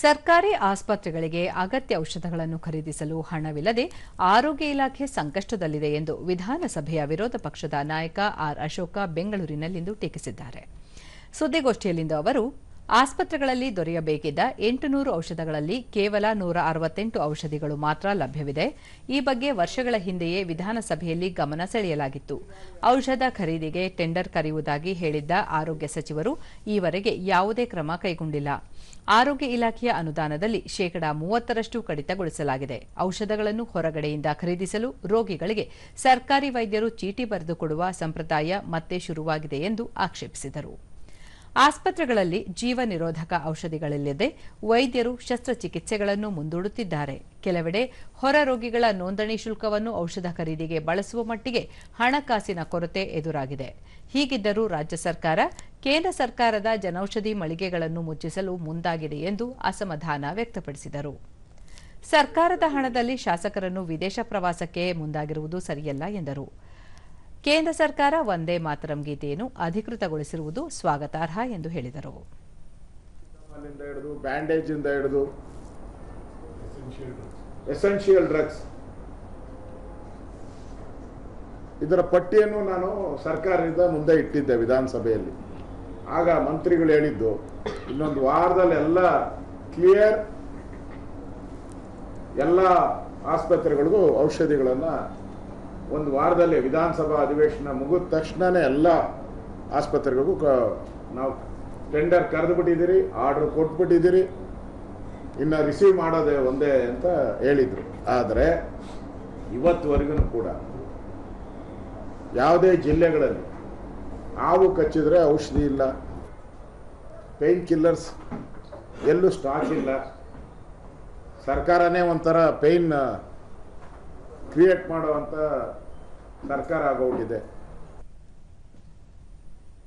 ಸರ್ಕಾರಿ ಆಸ್ಪತ್ರೆಗಳಿಗೆ ಅಗತ್ಯ ಔಷಧಗಳನ್ನು ಖರೀದಿಸಲು ಹಣವಿಲ್ಲದೆ ಆರೋಗ್ಯ ಇಲಾಖೆ ಸಂಕಷ್ಟದಲ್ಲಿದೆ ಎಂದು ವಿಧಾನಸಭೆಯ ವಿರೋಧ ಪಕ್ಷದ ನಾಯಕ ಆರ್ ಅಶೋಕ ಬೆಂಗಳೂರಿನಲ್ಲಿಂದು ಟೀಕಿಸಿದ್ದಾರೆ. ಸುದ್ದಿಗೋಷ್ಠಿಯಲ್ಲಿಂದು ಅವರು ಆಸ್ಪತ್ರೆಗಳಲ್ಲಿ ದೊರೆಯಬೇಕಿದ್ದ ಎಂಟುನೂರು ಔಷಧಗಳಲ್ಲಿ ಕೇವಲ ನೂರ ಅರವತ್ತೆಂಟು ಔಷಧಿಗಳು ಮಾತ್ರ ಲಭ್ಯವಿದೆ. ಈ ಬಗ್ಗೆ ವರ್ಷಗಳ ಹಿಂದೆಯೇ ವಿಧಾನಸಭೆಯಲ್ಲಿ ಗಮನ ಸೆಳೆಯಲಾಗಿತ್ತು. ಔಷಧ ಖರೀದಿಗೆ ಟೆಂಡರ್ ಕರೆಯುವುದಾಗಿ ಹೇಳಿದ್ದ ಆರೋಗ್ಯ ಸಚಿವರು, ಈವರೆಗೆ ಯಾವುದೇ ಕ್ರಮ ಕೈಗೊಂಡಿಲ್ಲ. ಆರೋಗ್ಯ ಇಲಾಖೆಯ ಅನುದಾನದಲ್ಲಿ ಶೇಕಡಾ ಮೂವತ್ತರಷ್ಟು ಕಡಿತಗೊಳಿಸಲಾಗಿದೆ. ಔಷಧಗಳನ್ನು ಹೊರಗಡೆಯಿಂದ ಖರೀದಿಸಲು ರೋಗಿಗಳಿಗೆ ಸರ್ಕಾರಿ ವೈದ್ಯರು ಚೀಟಿ ಬರೆದುಕೊಡುವ ಸಂಪ್ರದಾಯ ಮತ್ತೆ ಶುರುವಾಗಿದೆ ಎಂದು ಆಕ್ಷೇಪಿಸಿದರು. ಆಸ್ಪತ್ರೆಗಳಲ್ಲಿ ಜೀವ ನಿರೋಧಕ ಔಷಧಿಗಳಿಲ್ಲದೆ ವೈದ್ಯರು ಶಸ್ತ್ರಚಿಕಿತ್ಸೆಗಳನ್ನು ಮುಂದೂಡುತ್ತಿದ್ದಾರೆ. ಕೆಲವೆಡೆ ಹೊರ ರೋಗಿಗಳ ನೋಂದಣಿ ಶುಲ್ಕವನ್ನು ಔಷಧ ಖರೀದಿಗೆ ಬಳಸುವ ಮಟ್ಟಿಗೆ ಹಣಕಾಸಿನ ಕೊರತೆ ಎದುರಾಗಿದೆ. ಹೀಗಿದ್ದರೂ ರಾಜ್ಯ ಸರ್ಕಾರ ಕೇಂದ್ರ ಸರ್ಕಾರದ ಜನೌಷಧಿ ಮಳಿಗೆಗಳನ್ನು ಮುಚ್ಚಿಸಲು ಮುಂದಾಗಿದೆ ಎಂದು ಅಸಮಾಧಾನ ವ್ಯಕ್ತಪಡಿಸಿದರು. ಸರ್ಕಾರದ ಹಣದಲ್ಲಿ ಶಾಸಕರನ್ನು ವಿದೇಶ ಪ್ರವಾಸಕ್ಕೆ ಮುಂದಾಗಿರುವುದು ಸರಿಯಲ್ಲ ಎಂದರು. ಕೇಂದ್ರ ಸರ್ಕಾರ ಒಂದೇ ಮಾತರಂ ಗೀತೆಯನ್ನು ಅಧಿಕೃತಗೊಳಿಸಿರುವುದು ಸ್ವಾಗತಾರ್ಹ ಎಂದು ಹೇಳಿದರು. ಬ್ಯಾಂಡೇಜ್ ಇಂದ ಹಿಡಿದು ಎಸೆನ್ಷಿಯಲ್ ಡ್ರಗ್ಸ್ ಇದರ ಪಟ್ಟಿಯನ್ನು ನಾನು ಸರ್ಕಾರದಿಂದ ಮುಂದೆ ಇಟ್ಟಿದ್ದೆ ವಿಧಾನಸಭೆಯಲ್ಲಿ. ಆಗ ಮಂತ್ರಿಗಳು ಹೇಳಿದ್ದು, ಇನ್ನೊಂದು ವಾರದಲ್ಲಿ ಎಲ್ಲ ಕ್ಲಿಯರ್ ಎಲ್ಲ ಆಸ್ಪತ್ರೆಗಳಿಗೂ ಔಷಧಿಗಳನ್ನು ಒಂದು ವಾರದಲ್ಲಿ ವಿಧಾನಸಭಾ ಅಧಿವೇಶನ ಮುಗಿದ ತಕ್ಷಣನೇ ಎಲ್ಲ ಆಸ್ಪತ್ರೆಗಳಿಗೂ ನಾವು ಟೆಂಡರ್ ಕರೆದುಬಿಟ್ಟಿದ್ದೀರಿ ಆರ್ಡರ್ ಕೊಟ್ಬಿಟ್ಟಿದ್ದೀರಿ. ಇನ್ನು ರಿಸೀವ್ ಮಾಡೋದೇ ಒಂದೇ ಅಂತ ಹೇಳಿದರು. ಆದರೆ ಇವತ್ತುವರೆಗೂ ಕೂಡ ಯಾವುದೇ ಜಿಲ್ಲೆಗಳಲ್ಲಿ ಹಾವು ಕಚ್ಚಿದ್ರೆ ಔಷಧಿ ಇಲ್ಲ ಪೇನ್ ಕಿಲ್ಲರ್ಸ್ ಎಲ್ಲೂ ಸ್ಟಾಕ್ ಇಲ್ಲ. ಸರ್ಕಾರನೇ ಒಂಥರ ಪೇಯ್ನ್ ಕ್ರಿಯೇಟ್ ಮಾಡುವಂಥ ಸರ್ಕಾರ ಆಗೋಗಿದೆ